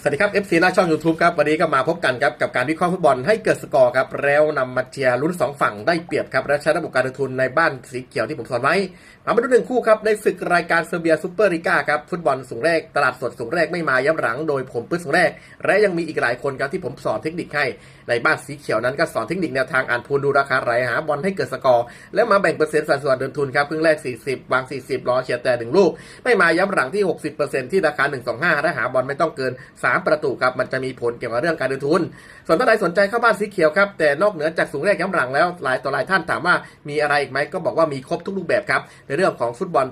สวัสดีครับ FC หน้าช่อง YouTube ครับ วันนี้ก็มาพบกันครับ กับการวิเคราะห์ฟุตบอลให้เกิดสกอร์ครับ แล้วนำมาเชียร์ลุ้นสองฝั่งได้เปรียบครับ และใช้ระบบการลงทุนในบ้านสีเขียวที่ผมสอนไว้ มาดูหนึ่งคู่ครับ ในศึกรายการเซอร์เบียซูเปอร์ลิก้าครับ ฟุตบอลสูงแรก ตลาดสดสูงแรกไม่มาย้ำหลังโดยผมปื้ดสูงแรก และยังมีอีกหลายคนครับที่ผมสอนเทคนิคให้ ในบ้านสีเขียวนั้นก็สอนเทคนิคแนวทางอ่านพูนดูราคาไหลหาบอลให้เกิดสกอร์ แล้วมาแบ่งเปอร์เซ็นต์สัดส่วนเดินทุนครับเพิ่งแรก 40 วาง 40รอเชียร์แต่หนึ่งลูกไม่มาย้ำหลังที่ 60%ที่ราคา 125และหาบอลไม่ต้องเกิน3ประตูครับมันจะมีผลเกี่ยวกับเรื่องการเดินทุน ส่วนท่านใดสนใจเข้าบ้านสีเขียวครับแต่นอกเหนือจากสูงแรกย้ำหลังแล้วหลายต่อหลายท่านถามว่ามีอะไรอีกไหมก็บอกว่ามีครบทุกรูปแบบครับในเรื่องของฟุตบอล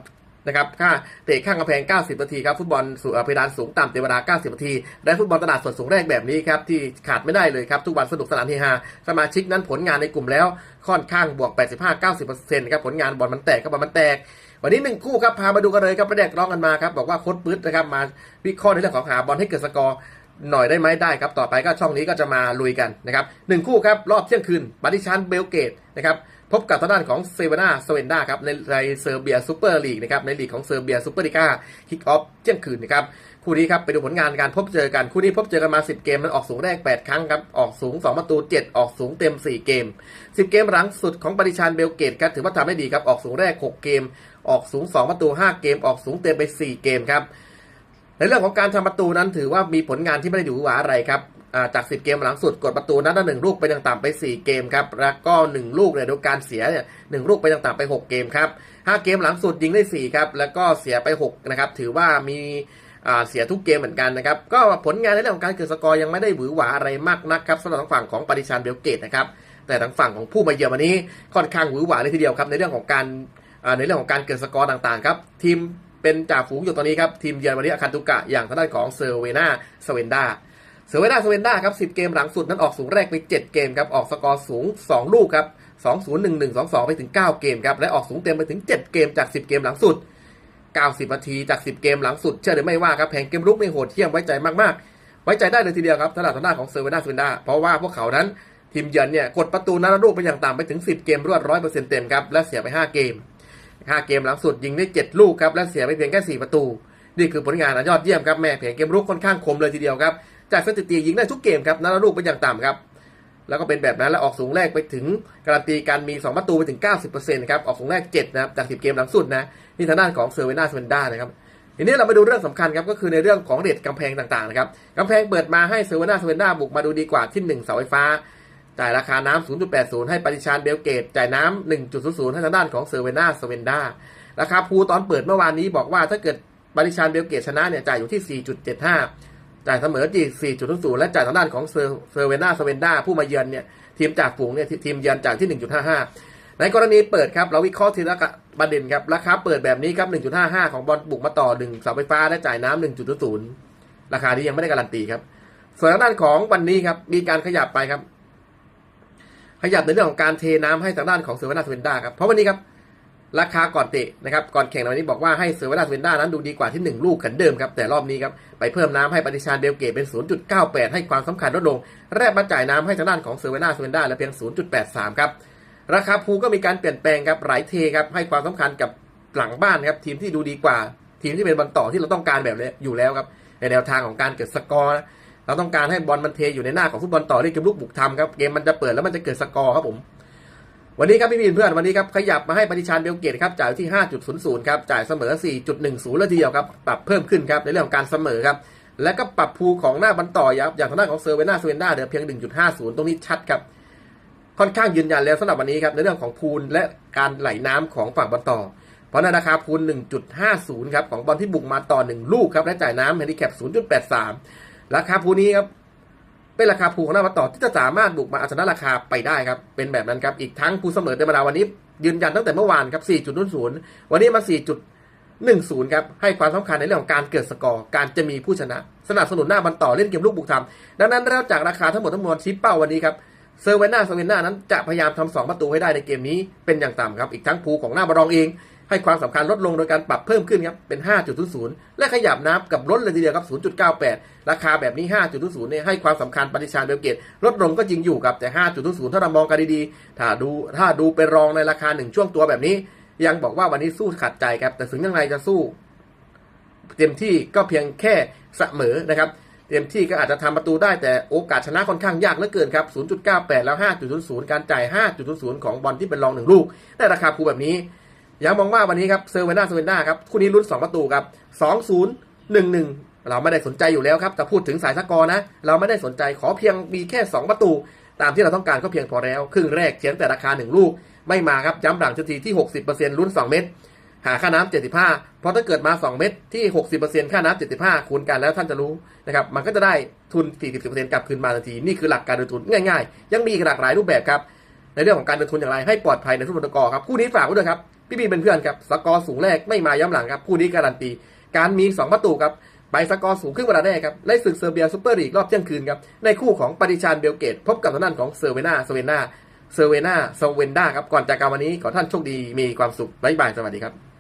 นะครับค่าเตะข้างกำแพง 90 นาทีครับ ฟุตบอลสูเพดานสูงต่ำเตะเวลา 90 นาที และฟุตบอลตลาดสดสูงแรกแบบนี้ครับ ที่ขาดไม่ได้เลยครับ ทุกวันสนุกสนานเฮฮา สมาชิกนั้นผลงานในกลุ่มแล้วค่อนข้างบวก 85-90%ครับ ผลงานบอลมันแตกครับบอลมันแตก วันนี้หนึ่งคู่ครับพามาดูกันเลยครับประเด็กร้องกันมาครับบอกว่าโค้ดปื๊ดนะครับมาวิเคราะห์ในเรื่องของหาบอลให้เกิดสกอร์หน่อยได้ไหมได้ครับ ต่อไปก็ช่องนี้ก็จะมาลุยกันนะครับหนึ่งคู่ครับรอบเที่ยงคืนบาติชันเบลเกตนะครับพบกับทางด้านของเซเวนาสเวนดาครับในในเซอร์เบียซูเปอร์ลีกนะครับในลีกของเซอร์เบียซูเปอร์ลีกาคิกออฟเที่ยงคืนนะครับคู่นี้ครับไปดูผลงานการพบเจอกัน คู่นี้พบเจอกันมา 10 เกมมันออกสูงแรก 8 ครั้งครับ ออกสูง 2 ประตู 7 ออกสูงเต็ม 4 เกม 10 เกมหลังสุดของปฏิชานเบลเกตครับถือว่าทำได้ดีครับ ออกสูงแรก 6 เกม ออกสูง 2 ประตู 5 เกม ออกสูงเต็มไป 4 เกมครับ ในเรื่องของการทำประตูนั้นถือว่ามีผลงานที่ไม่ได้หรูหราอะไรครับาจาก 10 เกมหลังสุดกดประตูนั้นหนึ่งลูกไปยังต่ำไป 4 เกมครับแล้วก็ 1 ลูกเนี่ยโดยการเสียเนี่ยหนึ่งลูกไปยังต่ำไป 6 เกมครับ 5 เกมหลังสุดยิงได้ 4 ครับ แล้วก็เสียไป 6 นะครับ ถือว่ามีเสียทุกเกมเหมือนกันนะครับ ก็ผลงานในเรื่องของการเกิดสกอร์ยังไม่ได้หวือหวาอะไรมากนักครับสำหรับทางฝั่งของปาริชานเบลเกตนะครับแต่ทางฝั่งของผู้มาเยือนวันนี้ค่อนข้างหวือหวาเลยทีเดียวครับในเรื่องของการ ในเรื่องของการเกิดสกอร์ต่างๆครับทีมเป็นจ่าฝูงอยู่ตอนนี้ครับทีมเยือนวันนี้อาคันตุกะอย่างทางด้านของเซอร์เวนาสเวนดาเซอร์เวนาสเวนดาครับ10เกมหลังสุดนั้นออกสูงแรกไป7เกมครับออกสกอร์สูง2ลูกครับ2 0 1 1 2 2ไปถึง9เกมครับและออกสูงเต็มไปถึง7เกมจาก10เกมหลังสุด90นาทีจาก10เกมหลังสุด เชื่อหรือไม่ว่าครับแผงเกมรุกไม่โหดเที่ยมไว้ใจมากๆ ไว้ใจได้เลยทีเดียวครับสำหรับทางด้านของเซอร์เวนาสเวนดาเพราะว่าพวกเขานั้นทีมเยือนเนี่ยกดประตูนัดลูกไปอย่างต่ำไปถึง10เกมรวด100%เต็มครับและเสียไป5เกม 5 เกมหลังสุดยิงได้ 7 ลูกครับและเสียไปเพียงแค่ 4 ประตู นี่คือผลงานอันยอดเยี่ยมครับแม่แผงเกมรุกค่อนข้างคมเลยทีเดียวครับจากสถิติยิงได้ทุกเกมครับนัดละลูกเป็นอย่างต่ำครับแล้วก็เป็นแบบนั้นแล้วออกสูงแรกไปถึงการันตีการมี 2 ประตูไปถึง 90%ครับออกสูงแรก7นะครับจาก 10 เกมหลังสุดนะนี่ทางด้านของเซอร์เวนาสเวนด้านะครับทีนี้เราไปดูเรื่องสำคัญครับก็คือในเรื่องของเด็ดกำแพงต่างๆนะครับกำแพงเปิดมาให้เซอร์เวนาสเวนด้าบุกมาดูดีกว่าที่ 1 เสาไฟฟ้า จ่ายราคาน้ำ 0.80 ให้ปริชานเบลเกต จ่ายน้ำ 1.00 ให้ทางด้านของเซอร์เวนาสเวนดาราคาพูตอนเปิดเมื่อวานนี้บอกว่าถ้าเกิดบริชานเบลเกตชนะเนี่ยจ่ายอยู่ที่ 4.75 จ่ายเสมอที่ 4.00 และจ่ายทางด้านของเซอร์เซอร์เวนาสเวนดาผู้มาเยือนเนี่ยทีมจากฝูงเนี่ยทีมเยือนจายที่ 1.55 ในกรณีเปิดครับเราวิเคราะห์ทีละประเด็นครับราคาเปิดแบบนี้ครับ 1.55 ของบอลบุกมาต่อ1เสาไฟฟ้าและจ่ายน้ำ1.00 ราคานี้ยังไม่ได้การันตีครับส่วนทางด้านของวันนี้ครับมีการขยับไปครับ ขยับในเรื่องของการเทน้ำให้ทางด้านของเซอร์เวนาสเวนด้าครับเพราะวันนี้ครับราคาก่อนเตะนะครับก่อนแข่งในวันนี้บอกว่าให้เซอร์เวนาสเวนด้านั้นดูดีกว่าที่ 1 ลูกขันเดิมครับแต่รอบนี้ครับไปเพิ่มน้ำให้ปฏิชานเบลเกตเป็น 0.98 ให้ความสำคัญลดลง แรกมาจ่ายน้ำให้ทางด้านของเซอร์เวนาสเวนด้าเหลือเพียง 0.83 ครับราคาพูก็มีการเปลี่ยนแปลงครับไหลเทครับให้ความสำคัญกับหลังบ้านครับทีมที่ดูดีกว่า ทีมที่เป็นบอลต่อที่เราต้องการแบบนี้อยู่แล้วครับในแนวทางของการเกิดสกอร์ เราต้องการให้บอลมันเทอยู่ในหน้าของฟุตบอลต่อที่เกมลุกบุกทำครับเกมมันจะเปิดแล้วมันจะเกิดสกอร์ครับผมวันนี้ครับพี่พีนเพื่อนวันนี้ครับขยับมาให้ปฏิชานเบลเกตครับจ่ายที่ 5.00ครับจ่ายเสมอ 4.10แล้วทีเดียวครับปรับเพิ่มขึ้นครับในเรื่องของการเสมอครับและก็ปรับภูของหน้าบอลต่อครับอย่างทางด้านของเซอร์เวน่าเซเวนด้าเดือเพียง 1.50 ตรงนี้ชัดครับค่อนข้างยืนยันแล้วสำหรับวันนี้ครับในเรื่องของพูลและการไหลน้ำของฝั่งบอลต่อ เพราะในราคาพูล1.50 ครับของบอลที่บุกมาต่อ 1 ลูกครับและจ่ายน้ำแฮนดิแคป 0.83 ราคาพูนี้ครับเป็นราคาภูของหน้ามาต่อที่จะสามารถบุกมาเอาชนะราคาไปได้ครับ เป็นแบบนั้นครับ อีกทั้งภูเสมอเต็มเวลาวันนี้ ยืนยันตั้งแต่เมื่อวานครับ 4.00 วันนี้มา 4.10 ครับ ให้ความสำคัญในเรื่องของการเกิดสกอร์ การจะมีผู้ชนะ สนับสนุนหน้าบันต่อเล่นเกมลูกบุกทำดังนั้นแล้วจากราคาทั้งหมดทั้งมวลชี้เป้าวันนี้ครับเซอร์เวน่าเซเวน่านั้นจะพยายามทำสองประตูให้ได้ในเกมนี้เป็นอย่างต่ำครับ อีกทั้งภูของหน้าบารองเอง ให้ความสำคัญลดลงโดยการปรับเพิ่มขึ้นครับเป็น 5.00 และขยับนับกับลดเลยทีเดียวครับ 0.98 ราคาแบบนี้ 5.00 เนี่ยให้ความสำคัญปฏิชานเบลเกตลดลงก็จริงอยู่ครับแต่ 5.00 ถ้าเรามองกันดีๆ ถ้าดูถ้าดูเป็นรองในราคาหนึ่งช่วงตัวแบบนี้ ยังบอกว่าวันนี้สู้ขัดใจครับ แต่ถึงยังไงจะสู้ เต็มที่ก็เพียงแค่เสมอนะครับเต็มที่ก็อาจจะทำประตูได้แต่โอกาสชนะค่อนข้างยากเหลือเกินครับ 0.98 แล้ว 5.00 การจ่าย 5.00 ของบอลที่เป็นรองหนึ่งลูกในราคาคูแบบนี้ ยังมองว่าวันนี้ครับเซอร์เวน่าเซอร์เวน่าครับคู่นี้ลุ้น2ประตูครับ2-0 1-1 เราไม่ได้สนใจอยู่แล้วครับแต่พูดถึงสายสกอร์นะ เราไม่ได้สนใจขอเพียงมีแค่ 2 ประตู ตามที่เราต้องการก็เพียงพอแล้ว ครึ่งแรกเฉียงแต่ราคา 1 ลูก ไม่มาครับย้ำหลังทันทีที่ 60%ลุ้น 2 เม็ดหาค่าน้ำ75 เพราะถ้าเกิดมา 2 เม็ดที่ 60%ค่าน้ำ75 คูณกันแล้วท่านจะรู้นะครับมันก็จะได้ทุน 40%กลับคืนมาทันทีนี่คือหลักการลงทุนง่าย ๆ ยังมีอีกหลากหลายรูปแบบครับในเรื่องของการลงทุนอย่างไรให้ปลอดภัยในทุนตะกอครับคู่นี้ฝากไว้ด้วยครับ พี่บีเป็นเพื่อนครับสกอร์สูงแรกไม่มาย้ำหลังครับคู่นี้การันตีการมี 2 ประตูครับไปสกอร์สูงขึ้นเวลาแรกครับในศึกเซอร์เบียซูเปอร์ลีกรอบเที่ยงคืนครับในคู่ของปฏิชานเบลเกต พบกับทางด้านของเซอร์เวนาเซเวนาเซเวนาเซเวนด้าครับก่อนจากการวันนี้ขอท่านโชคดีมีความสุขบ๊ายบายสวัสดีครับ